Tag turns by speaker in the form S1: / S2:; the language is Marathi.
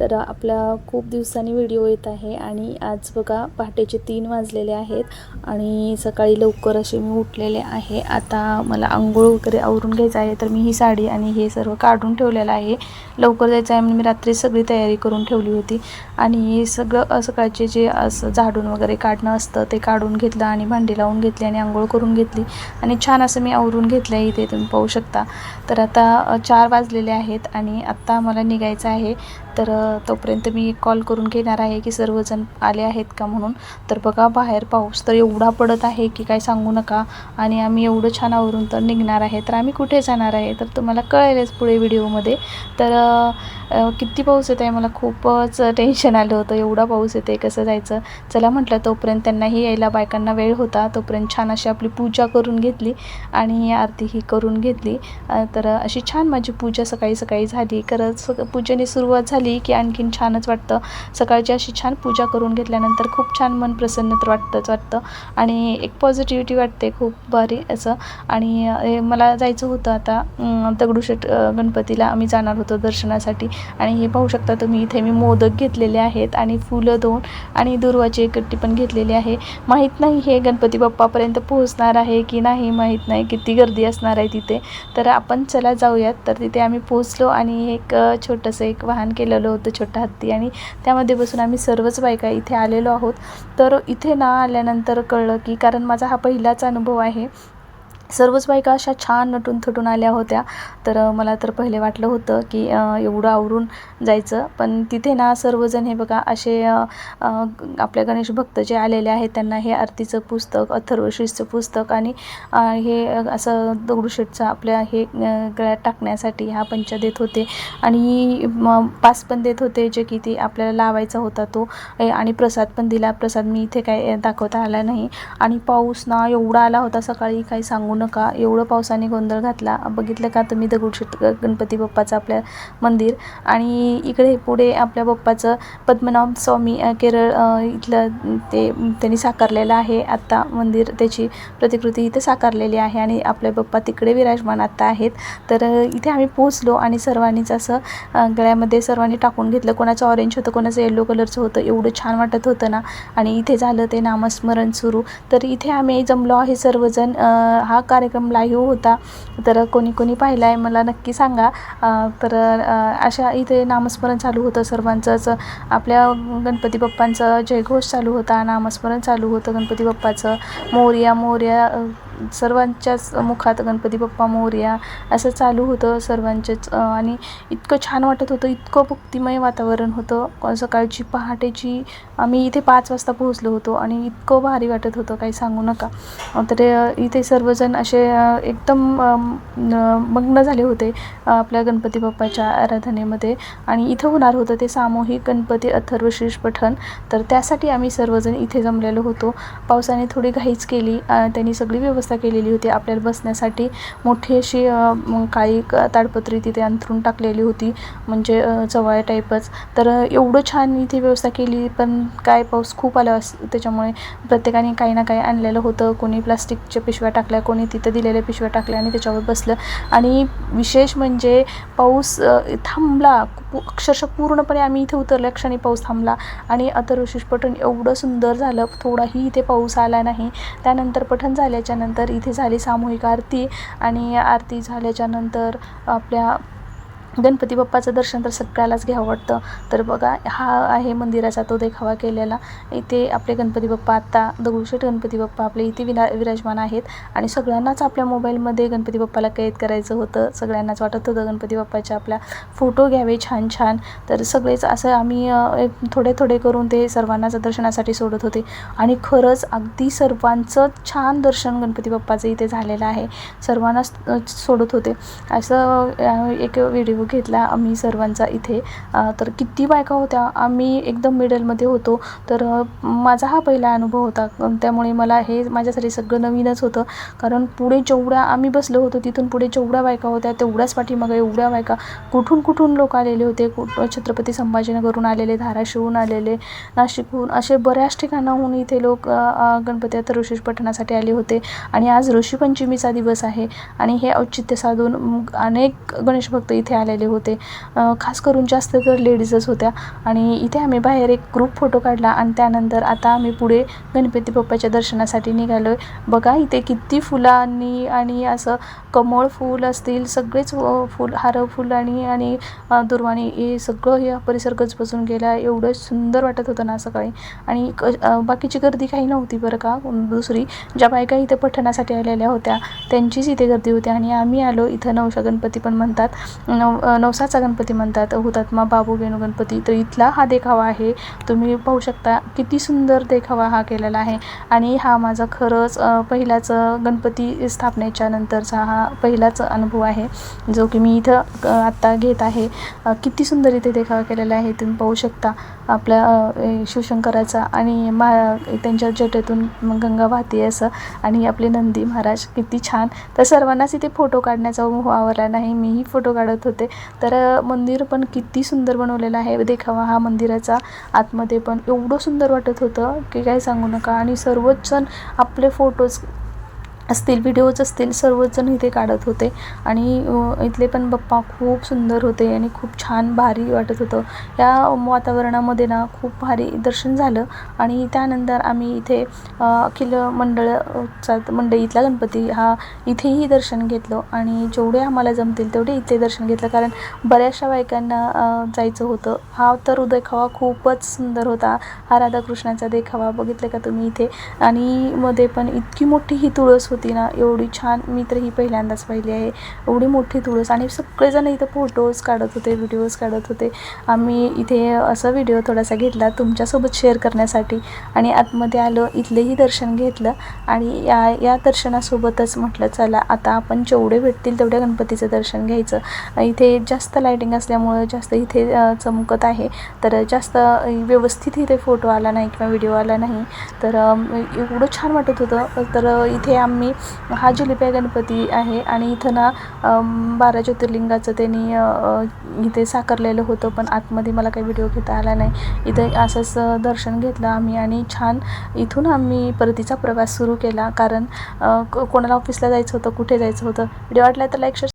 S1: तर आपला खूप दिवसांनी व्हिडिओ येत आहे आणि आज बघा पहाटेचे तीन वाजलेले आहेत आणि सकाळी लवकर असे मी उठलेले आहे. आता मला आंघोळ वगैरे आवरून घ्यायचं आहे तर मी ही साडी आणि हे सर्व काढून ठेवलेलं आहे. लवकर जायचं आहे म्हणून मी रात्री सगळी तयारी करून ठेवली होती आणि सगळं सकाळचे जे असं झाडून वगैरे काढणं असतं ते काढून घेतलं आणि भांडी लावून घेतली आणि आंघोळ करून घेतली आणि छान असं मी आवरून घेतलं आहे इथे तुम्ही पाहू शकता. तर आता चार वाजलेले आहेत आणि आत्ता मला निघायचं आहे. तर तोपर्यंत मी कॉल करून घेणार आहे की सर्वजण आले आहेत का म्हणून. तर बघा बाहेर पाऊस तर एवढा पडत आहे की काय सांगू नका. आणि आम्ही एवढं छान आवरून तर निघणार आहे. तर आम्ही कुठे जाणार आहे? तर तुम्हाला कळेलच पुढे व्हिडिओमध्ये. तर किती पाऊस येत आहे मला खूपच टेन्शन आलं होतं. एवढा पाऊस येते कसं जायचं? चला म्हटलं तोपर्यंत त्यांनाही यायला बायकांना वेळ होता. तोपर्यंत छान अशी आपली पूजा करून घेतली आणि आरती ही करून घेतली. तर अशी छान माझी पूजा सकाळी सकाळी झाली. खरंच पूजेने सुरुवात झाली. की आणखीन छानच वाटतं. सकाळची अशी छान पूजा करून घेतल्यानंतर खूप छान मन प्रसन्न तर वाटतंच वाटतं. आणि एक पॉझिटिव्हिटी वाटते खूप भारी असं. आणि मला जायचं होतं आता दगडूशेठ गणपतीला आम्ही जाणार होतो दर्शनासाठी. आणि हे पाहू शकता तुम्ही इथे मी मोदक घेतलेले आहेत आणि फुलं दोन आणि दुर्वाची एकट्टी पण घेतलेली आहे. माहीत नाही हे गणपती बाप्पापर्यंत पोहोचणार आहे की नाही माहीत नाही किती गर्दी असणार आहे तिथे. तर आपण चला जाऊयात. तर तिथे आम्ही पोहोचलो आणि एक छोटंसं एक वाहन केलं केलेलं होतं छोटा हत्ती. आणि त्यामध्ये बसून आम्ही सर्वच बायका इथे आलेलो आहोत. तर इथे ना आल्यानंतर कळलं की कारण माझा हा पहिलाच अनुभव आहे सर्वच बायका अशा छान नटून थटून आल्या होत्या. तर मला तर पहिले वाटलं होतं की एवढं आवरून जायचं. पण तिथे ना सर्वजण हे बघा असे आपल्या गणेश भक्त जे आलेले आहेत त्यांना हे आरतीचं पुस्तक अथर्वशीचं पुस्तक आणि हे असं दगडूशेठचं आपल्या हे गळ्यात टाकण्यासाठी हा पंच देत होते. आणि पास पण देत होते जे की ते आपल्याला लावायचा होता तो. ए, आणि प्रसाद पण दिला. प्रसाद मी इथे काय दाखवता आला नाही. आणि पाऊस ना एवढा आला होता सकाळी काही सांगू नका. एवढं पावसाने गोंधळ घातला. बघितलं का तुम्ही दगडूशेठ गणपती बाप्पाचं आपल्या मंदिर? आणि इकडे पुढे आपल्या बाप्पाचं पद्मनाभ स्वामी केरळ इथलं ते त्यांनी साकारलेलं आहे. आत्ता मंदिर त्याची प्रतिकृती इथे साकारलेली आहे आणि आपले बाप्पा तिकडे विराजमान आत्ता आहेत. तर इथे आम्ही पोहोचलो आणि सर्वांनीच असं गळ्यामध्ये सर्वांनी टाकून घेतलं. कोणाचं ऑरेंज होतं कोणाचं येल्लो कलरचं होतं एवढं छान वाटत होतं ना. आणि इथे झालं ते नामस्मरण सुरू. तर इथे आम्ही जमलो आहे सर्वजण हा कार्यक्रम लाईव्ह होता. तर कोणी कोणी पाहिला आहे मला नक्की सांगा. तर अशा इथे नामस्मरण चालू होतं सर्वांचंच. आपल्या गणपती बाप्पांचं जयघोष चालू होता नामस्मरण चालू होतं गणपती बाप्पाचं. मोर्या मोर्या सर्वांच्याच मुखात गणपती बाप्पा मोर्या असं चालू होतं सर्वांचेच. आणि इतकं छान वाटत होतं इतकं भक्तिमय वातावरण होतं. सकाळची पहाटेची आम्ही इथे पाच वाजता पोहोचलो होतो आणि इतकं भारी वाटत होतं काही सांगू नका. तर इथे सर्वजण असे एकदम मग्न झाले होते आपल्या गणपती बाप्पाच्या आराधनेमध्ये. आणि इथं होणार होतं ते सामूहिक गणपती अथर्वशीर्ष पठण. तर त्यासाठी आम्ही सर्वजण इथे जमलेलो होतो. पावसाने थोडी घाईच केली त्यांनी सगळी व्यवस्था व्यवस्था केलेली होती. आपल्याला बसण्यासाठी मोठी अशी काही काळी ताडपत्री तिथे अंथरून टाकलेली होती. म्हणजे अ, चवाळ्या टाईपच तर एवढं छान इथे व्यवस्था केली पण काय पाऊस खूप आला अस- त्याच्यामुळे प्रत्येकाने काही ना काही आणलेलं होतं. कोणी प्लास्टिकच्या पिशव्या टाकल्या कोणी तिथं दिलेल्या पिशव्या टाकल्या आणि त्याच्यावर बसलं. आणि विशेष म्हणजे पाऊस थांबला. अक्षरशः पूर्णपणे आम्ही इथे उतरल्या क्षणी पाऊस थांबला. आणि अथर्वशीष पठण एवढं सुंदर झालं. थोडाही इथे पाऊस आला नाही. त्यानंतर पठण झाल्याच्या त्यानंतर इथे झाली सामूहिक आरती आणि आरती झाल्याच्यानंतर आपल्या गणपती बाप्पाचं दर्शन तर सगळ्यालाच घ्यावं वाटतं. तर बघा हा आहे मंदिराचा तो देखावा केलेला. इथे आपले गणपती बाप्पा आत्ता दगडूशेठ गणपती बाप्पा आपले इथे विरा विराजमान आहेत. आणि सगळ्यांनाच आपल्या मोबाईलमध्ये गणपती बाप्पाला कैद करायचं होतं. सगळ्यांनाच वाटत होतं गणपती बाप्पाचे आपल्या फोटो घ्यावे छान छान. तर सगळेच असं आम्ही थोडे थोडे करून ते सर्वांनाच दर्शनासाठी सोडत होते. आणि खरंच अगदी सर्वांचं छान दर्शन गणपती बाप्पाचं इथे झालेलं आहे. सर्वांनाच सोडत होते. असं एक व्हिडिओ व्हिडिओ घेतला आम्ही सर्वांचा इथे. तर किती बायका होत्या? आम्ही एकदम मिडलमध्ये होतो. तर माझा हा पहिला अनुभव होता. त्यामुळे मला हे माझ्यासाठी सगळं नवीनच होतं. कारण पुढे जेवढ्या आम्ही बसलो होतो तिथून पुढे जेवढ्या बायका होत्या तेवढ्याच पाठीमागे एवढ्या बायका. कुठून कुठून लोक आलेले होते? छत्रपती संभाजीनगरहून आलेले धाराशिवहून आलेले नाशिकहून असे बऱ्याच ठिकाणाहून इथे लोक गणपती आता ऋषी पठणासाठी आले होते. आणि आज ऋषीपंचमीचा दिवस आहे. आणि हे औचित्य साधून अनेक गणेश भक्त इथे आलेले होते. खास करून जास्त तर लेडीजच होत्या. आणि इथे आम्ही बाहेर एक ग्रुप फोटो काढला आणि त्यानंतर आता आम्ही पुढे गणपती बाप्पाच्या दर्शनासाठी निघालो आहे बघा इथे किती फुलांनी आणि असं कमळ फूल असतील सगळेच फुल हार फुलांनी आणि दुर्वाणी हे सगळं हे परिसर गजबजून गेला एवढं सुंदर वाटत होतं ना सकाळी. आणि क बाकीची गर्दी काही नव्हती बरं का दुसरी. ज्या बायका इथे पठणासाठी आलेल्या होत्या त्यांचीच इथे गर्दी होती. आणि आम्ही आलो इथं नवशा गणपती पण म्हणतात. नवसाचा गणपती म्हणतात हुतात्मा बाबू वेणू गणपती. तर इथला हा देखावा आहे. तुम्ही पाहू शकता किती सुंदर देखावा हा केलेला आहे. आणि हा माझा खरंच पहिलाच गणपती स्थापनेच्या नंतरचा हा पहिलाच अनुभव आहे जो की मी इथं आत्ता घेत आहे. किती सुंदर इथे देखावा केलेला आहे तुम्ही पाहू शकता. आपल्या शिवशंकराचा आणि मा त्यांच्या जटेतून गंगा वाहते असं. आणि आपले नंदी महाराज किती छान. तर सर्वांनाच इथे फोटो काढण्याचा मोह आवडला नाही. मीही फोटो काढत होते. तर मंदिर पण किती सुंदर बनवलेलं आहे. देखावा हा मंदिराचा. आतमध्ये पण एवढं सुंदर वाटत होतं की काय सांगू नका. आणि सर्वच जण आपले फोटोज असतील व्हिडिओज असतील सर्वजण इथे काढत होते. आणि इथले पण बाप्पा खूप सुंदर होते आणि खूप छान भारी वाटत होतं. या वातावरणामध्ये ना खूप भारी दर्शन झालं आणि त्यानंतर आम्ही इथे अखिल मंडळचा मंडईतला गणपती हा इथेही दर्शन घेतलं. आणि जेवढे आम्हाला जमतील तेवढे इथे दर्शन घेतलं. कारण बऱ्याचशा बायकांना जायचं होतं. हा तर देखावा खूपच सुंदर होता. हा राधाकृष्णाचा देखावा बघितलं का तुम्ही इथे? आणि मध्ये पण इतकी मोठी ही तुळस होती. ना एवढी छान मी तर ही पहिल्यांदाच पाहिली आहे. एवढी मोठी तुळस आणि सगळेजण इथं फोटोज काढत होते व्हिडिओज काढत होते. आम्ही इथे असा व्हिडिओ थोडासा घेतला तुमच्यासोबत शेअर करण्यासाठी आणि आतमध्ये आलो इथलेही दर्शन घेतलं आणि या या दर्शनासोबतच म्हटलं चला आता आपण जेवढे भेटतील तेवढ्या गणपतीचं दर्शन घ्यायचं. इथे जास्त लायटिंग असल्यामुळं जास्त इथे चमकत आहे. तर जास्त व्यवस्थित इथे फोटो आला नाही किंवा व्हिडिओ आला नाही. तर एवढं छान वाटत होतं. तर इथे आम्ही हा जिलेबी गणपती आहे आणि इथं ना बारा ज्योतिर्लिंगाचं त्यांनी इथे साकारलेलं होतं पण आतमध्ये मला काही व्हिडिओ घेता आला नाही. इथे असंच दर्शन घेतलं आम्ही आणि छान इथून आम्ही परतीचा प्रवास सुरू केला. कारण कोणाला ऑफिसला जायचं होतं कुठे जायचं होतं व्हिडिओ वाटला तर लाईक